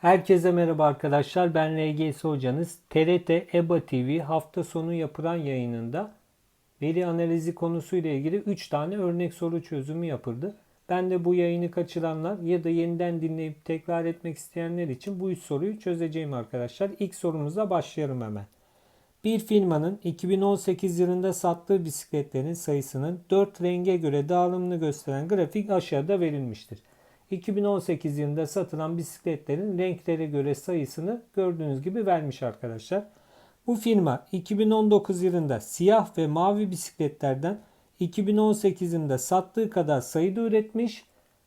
Herkese merhaba arkadaşlar. Ben LGS hocanız. TRT EBA TV hafta sonu yapılan yayınında veri analizi konusuyla ilgili 3 tane örnek soru çözümü yapıldı. Ben de bu yayını kaçıranlar ya da yeniden dinleyip tekrar etmek isteyenler için bu 3 soruyu çözeceğim arkadaşlar. İlk sorumuzla başlayalım hemen. Bir firmanın 2018 yılında sattığı bisikletlerin sayısının 4 renge göre dağılımını gösteren grafik aşağıda verilmiştir. 2018 yılında satılan bisikletlerin renklere göre sayısını gördüğünüz gibi vermiş arkadaşlar. Bu firma 2019 yılında siyah ve mavi bisikletlerden 2018 yılında sattığı kadar sayıda üretmiş.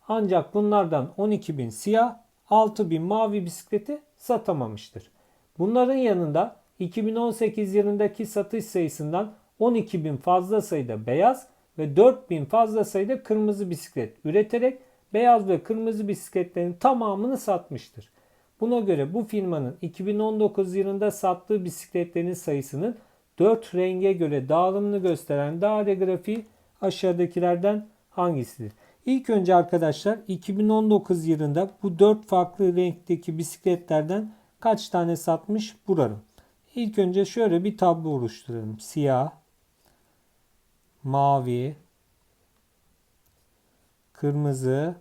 Ancak bunlardan 12.000 siyah, 6.000 mavi bisikleti satamamıştır. Bunların yanında 2018 yılındaki satış sayısından 12.000 fazla sayıda beyaz ve 4.000 fazla sayıda kırmızı bisiklet üreterek beyaz ve kırmızı bisikletlerin tamamını satmıştır. Buna göre bu firmanın 2019 yılında sattığı bisikletlerin sayısının 4 renge göre dağılımını gösteren daire grafiği aşağıdakilerden hangisidir? İlk önce arkadaşlar 2019 yılında bu 4 farklı renkteki bisikletlerden kaç tane satmış burarım. İlk önce şöyle bir tablo oluşturalım. Siyah, mavi, kırmızı,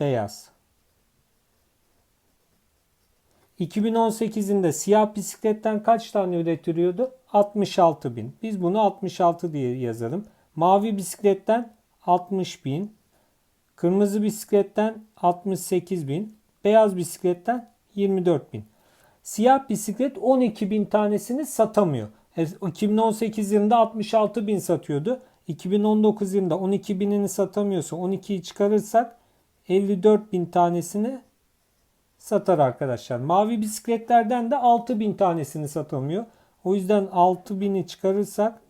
beyaz. 2018'inde siyah bisikletten kaç tane üretiliyordu? 66 bin. Biz bunu 66 diye yazalım. Mavi bisikletten 60 bin. Kırmızı bisikletten 68 bin. Beyaz bisikletten 24 bin. Siyah bisiklet 12 bin tanesini satamıyor. 2018 yılında 66 bin satıyordu. 2019 yılında 12 binini satamıyorsa 12'yi çıkarırsak 54 bin tanesini satar arkadaşlar. Mavi bisikletlerden de 6 bin tanesini satamıyor. O yüzden 6 bini çıkarırsak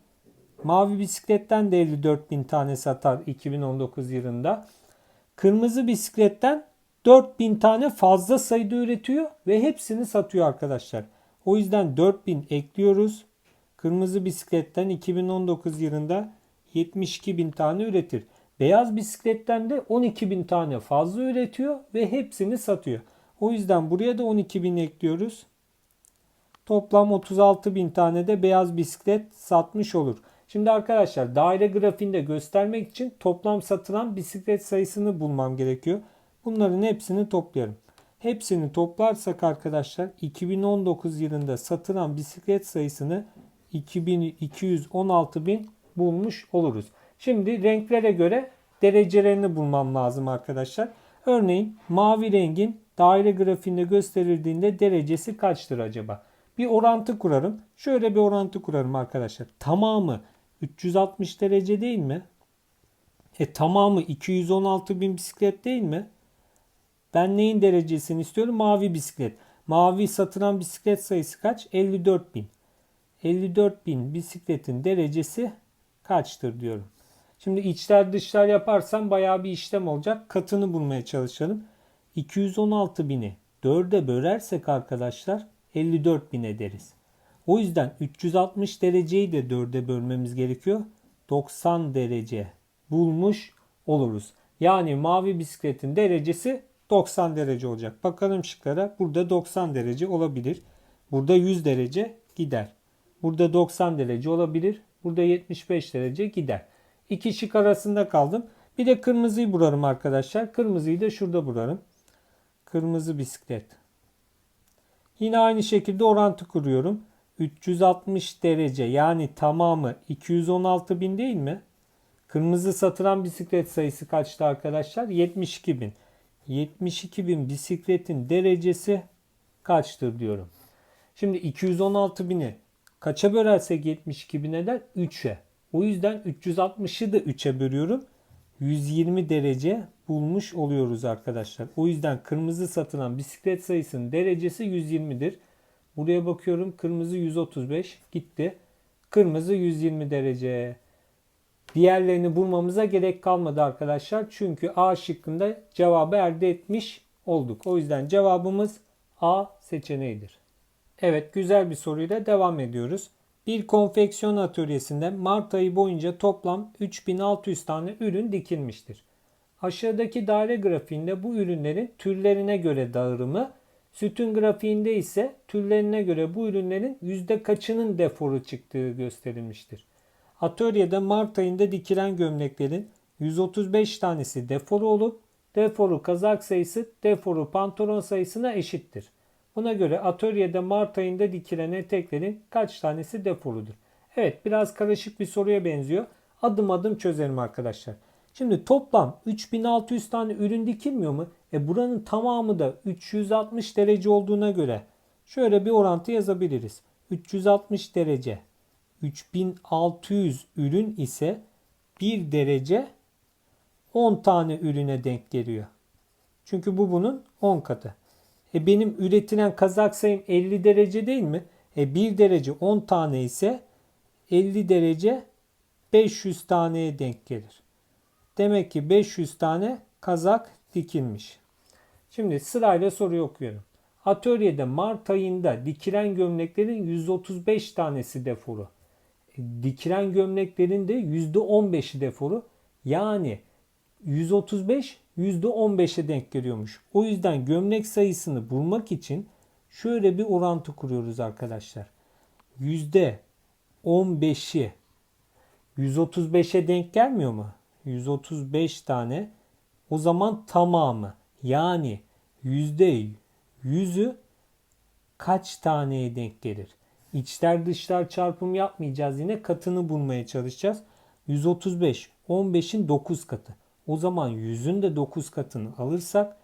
mavi bisikletten de 54 bin tane satar 2019 yılında. Kırmızı bisikletten 4000 tane fazla sayıda üretiyor ve hepsini satıyor arkadaşlar. O yüzden 4000 ekliyoruz. Kırmızı bisikletten 2019 yılında 72 bin tane üretir. Beyaz bisikletten de 12 bin tane fazla üretiyor ve hepsini satıyor. O yüzden buraya da 12 bin ekliyoruz. Toplam 36 bin tane de beyaz bisiklet satmış olur. Şimdi arkadaşlar daire grafiğinde göstermek için toplam satılan bisiklet sayısını bulmam gerekiyor. Bunların hepsini toplayalım. Hepsini toplarsak arkadaşlar 2019 yılında satılan bisiklet sayısını 2216 bin bulmuş oluruz. Şimdi renklere göre derecelerini bulmam lazım arkadaşlar. Örneğin mavi rengin daire grafiğinde gösterildiğinde derecesi kaçtır acaba? Bir orantı kurarım. Şöyle bir orantı kurarım arkadaşlar. Tamamı 360 derece değil mi? E tamamı 216 bin bisiklet değil mi? Ben neyin derecesini istiyorum? Mavi bisiklet. Mavi satılan bisiklet sayısı kaç? 54 bin. 54 bin bisikletin derecesi kaçtır diyorum. Şimdi içler dışlar yaparsam bayağı bir işlem olacak. Katını bulmaya çalışalım. 216 bini 4'e bölersek arkadaşlar 54 bin ederiz. O yüzden 360 dereceyi de 4'e bölmemiz gerekiyor. 90 derece bulmuş oluruz. Yani mavi bisikletin derecesi 90 derece olacak. Bakalım şıklara. Burada 90 derece olabilir. Burada 100 derece gider. Burada 90 derece olabilir. Burada 75 derece gider. İki şık arasında kaldım. Bir de kırmızıyı bularım arkadaşlar. Kırmızıyı da şurada bularım. Kırmızı bisiklet. Yine aynı şekilde orantı kuruyorum. 360 derece yani tamamı 216 bin değil mi? Kırmızı satılan bisiklet sayısı kaçtı arkadaşlar? 72 bin. 72 bin bisikletin derecesi kaçtır diyorum. Şimdi 216 bini kaça bölersek 72 bin eder? 3'e. O yüzden 360'ı da 3'e bölüyorum. 120 derece bulmuş oluyoruz arkadaşlar. O yüzden kırmızı satılan bisiklet sayısının derecesi 120'dir. Buraya bakıyorum kırmızı 135 gitti. Kırmızı 120 derece. Diğerlerini bulmamıza gerek kalmadı arkadaşlar. Çünkü A şıkkında cevabı elde etmiş olduk. O yüzden cevabımız A seçeneğidir. Evet güzel bir soruyla devam ediyoruz. Bir konfeksiyon atölyesinde Mart ayı boyunca toplam 3600 tane ürün dikilmiştir. Aşağıdaki daire grafiğinde bu ürünlerin türlerine göre dağılımı, sütun grafiğinde ise türlerine göre bu ürünlerin yüzde kaçının deforu çıktığı gösterilmiştir. Atölyede Mart ayında dikilen gömleklerin 135 tanesi deforu olup deforu kazak sayısı deforu pantolon sayısına eşittir. Buna göre atölyede Mart ayında dikilen eteklerin kaç tanesi deforudur? Evet biraz karışık bir soruya benziyor. Adım adım çözelim arkadaşlar. Şimdi toplam 3600 tane ürün dikilmiyor mu? E buranın tamamı da 360 derece olduğuna göre şöyle bir orantı yazabiliriz. 360 derece 3600 ürün ise 1 derece 10 tane ürüne denk geliyor. Çünkü bu bunun 10 katı. E benim üretilen kazak sayım 50 derece değil mi? E 1 derece 10 tane ise 50 derece 500 taneye denk gelir. Demek ki 500 tane kazak dikilmiş. Şimdi sırayla soruyu okuyorum. Atölyede Mart ayında dikilen gömleklerin 135 tanesi deforu. E, Dikilen gömleklerin de %15'i deforu. Yani 135 %15'e denk geliyormuş. O yüzden gömlek sayısını bulmak için şöyle bir orantı kuruyoruz arkadaşlar. %15'i 135'e denk gelmiyor mu? 135 tane. O zaman tamamı yani yüzde yüzü kaç taneye denk gelir? İçler dışlar çarpım yapmayacağız yine katını bulmaya çalışacağız. 135 15'in 9 katı. O zaman 100'ün de 9 katını alırsak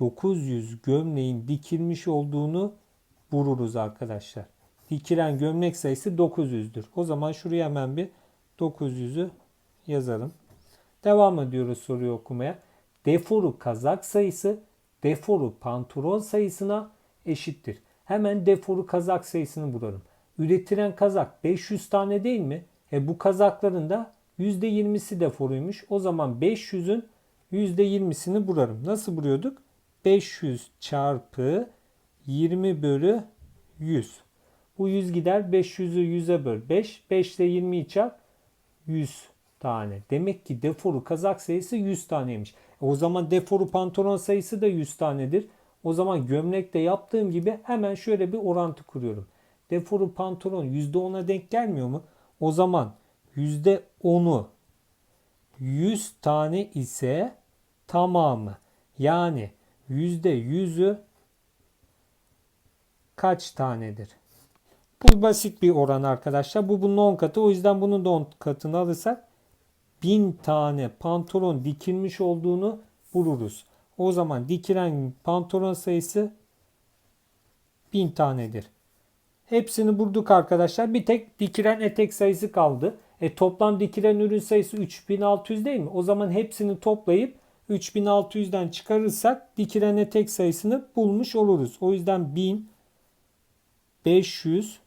900 gömleğin dikilmiş olduğunu buluruz arkadaşlar. Dikilen gömlek sayısı 900'dür. O zaman şuraya hemen bir 900'ü yazalım. Devam ediyoruz soruyu okumaya. Deforu kazak sayısı deforu pantolon sayısına eşittir. Hemen deforu kazak sayısını bulalım. Üretilen kazak 500 tane değil mi? E bu kazakların da %20'si deforuymuş. O zaman 500'ün %20'sini bularım. Nasıl buluyorduk? 500 çarpı 20 bölü 100. Bu 100 gider 500'ü 100'e böl 5. 5 ile 20'yi çarp 100 tane. Demek ki deforu kazak sayısı 100 taneymiş. E o zaman deforu pantolon sayısı da 100 tanedir. O zaman gömlekte yaptığım gibi hemen şöyle bir orantı kuruyorum. Deforu pantolon %10'a denk gelmiyor mu? O zaman %10'u 100 tane ise tamamı yani %100'ü kaç tanedir? Bu basit bir oran arkadaşlar. Bu bunun 10 katı. O yüzden bunun da 10 katını alırsak 1000 tane pantolon dikilmiş olduğunu buluruz. O zaman dikilen pantolon sayısı 1000 tanedir. Hepsini bulduk arkadaşlar. Bir tek dikilen etek sayısı kaldı. E toplam dikilen ürün sayısı 3600 değil mi? O zaman hepsini toplayıp 3600'den çıkarırsak dikilen etek sayısını bulmuş oluruz. O yüzden 1000 500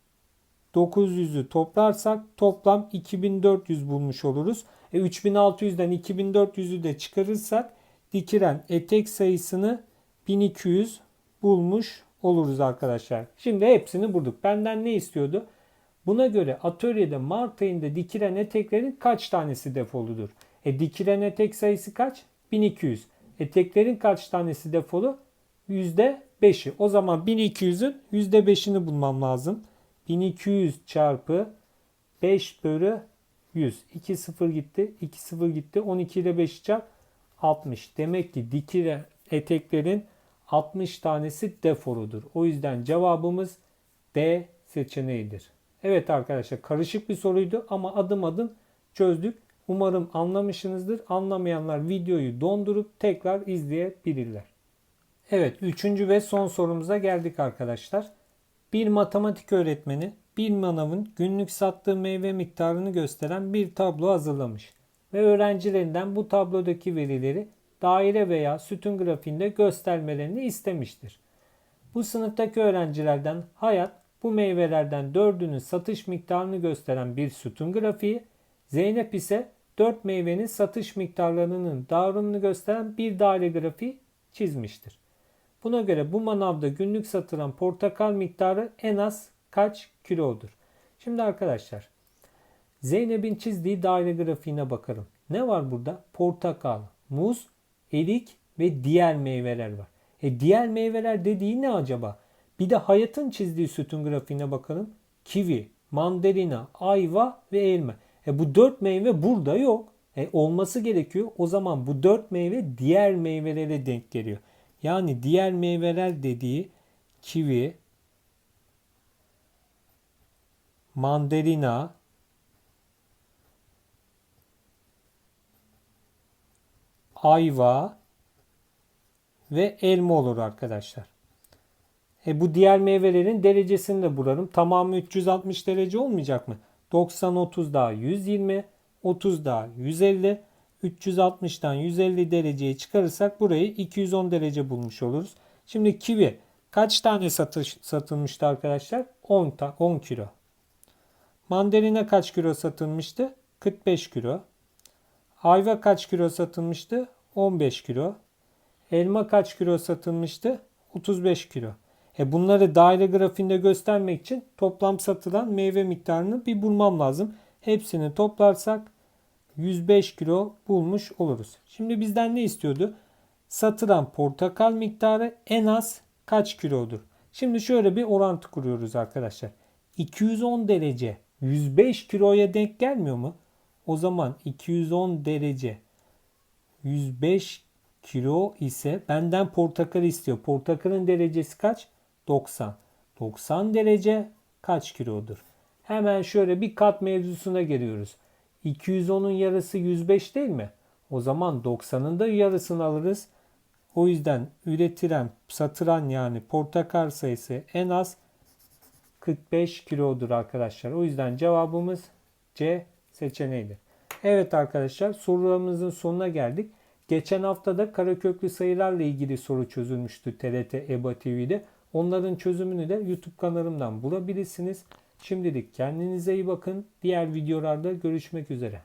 900'ü toplarsak toplam 2400 bulmuş oluruz. E 3600'den 2400'ü de çıkarırsak dikilen etek sayısını 1200 bulmuş oluruz arkadaşlar. Şimdi hepsini bulduk. Benden ne istiyordu? Buna göre atölyede Mart ayında dikilen eteklerin kaç tanesi defoludur? E dikilen etek sayısı kaç? 1200. Eteklerin kaç tanesi defolu? %5'i. O zaman 1200'ün %5'ini bulmam lazım. 1200 çarpı 5 bölü 100. 2 0 gitti. 2 0 gitti. 12 ile 5 çarp 60. Demek ki dikilen eteklerin 60 tanesi deforudur. O yüzden cevabımız D seçeneğidir. Evet arkadaşlar karışık bir soruydu ama adım adım çözdük. Umarım anlamışsınızdır. Anlamayanlar videoyu dondurup tekrar izleyebilirler. Evet üçüncü ve son sorumuza geldik arkadaşlar. Bir matematik öğretmeni bir manavın günlük sattığı meyve miktarını gösteren bir tablo hazırlamış ve öğrencilerinden bu tablodaki verileri daire veya sütun grafiğinde göstermelerini istemiştir. Bu sınıftaki öğrencilerden Hayat bu meyvelerden dördünün satış miktarını gösteren bir sütun grafiği, Zeynep ise dört meyvenin satış miktarlarının dağılımını gösteren bir daire grafiği çizmiştir. Buna göre bu manavda günlük satılan portakal miktarı en az kaç kilodur? Şimdi arkadaşlar Zeynep'in çizdiği daire grafiğine bakalım. Ne var burada? Portakal, muz, erik ve diğer meyveler var. E diğer meyveler dediği ne acaba? Bir de Hayat'ın çizdiği sütun grafiğine bakalım. Kivi, mandalina, ayva ve elma. E bu dört meyve burada yok. E olması gerekiyor. O zaman bu dört meyve diğer meyvelere denk geliyor. Yani diğer meyveler dediği kivi, mandalina, ayva ve elma olur arkadaşlar. E bu diğer meyvelerin derecesini de bulalım. Tamamı 360 derece olmayacak mı? 90 30 daha 120, 30 daha 150, 360'dan 150 dereceyi çıkarırsak burayı 210 derece bulmuş oluruz. Şimdi kivi kaç tane satış, satılmıştı arkadaşlar? 10 ta 10 kilo. Mandalina kaç kilo satılmıştı? 45 kilo. Ayva kaç kilo satılmıştı? 15 kilo. Elma kaç kilo satılmıştı? 35 kilo. E bunları daire grafiğinde göstermek için toplam satılan meyve miktarını bir bulmam lazım. Hepsini toplarsak 105 kilo bulmuş oluruz. Şimdi bizden ne istiyordu? Satılan portakal miktarı en az kaç kilodur? Şimdi şöyle bir orantı kuruyoruz arkadaşlar. 210 derece 105 kiloya denk gelmiyor mu? O zaman 210 derece 105 kilo ise benden portakal istiyor. Portakalın derecesi kaç? 90. 90 derece kaç kilodur? Hemen şöyle bir kat mevzusuna geliyoruz. 210'un yarısı 105 değil mi? O zaman 90'ın da yarısını alırız. O yüzden üretilen, satılan yani portakal sayısı en az 45 kilodur arkadaşlar. O yüzden cevabımız C seçeneğidir. Evet arkadaşlar sorularımızın sonuna geldik. Geçen hafta da karaköklü sayılarla ilgili soru çözülmüştü TRT EBA TV'de. Onların çözümünü de YouTube kanalımdan bulabilirsiniz. Şimdilik kendinize iyi bakın. Diğer videolarda görüşmek üzere.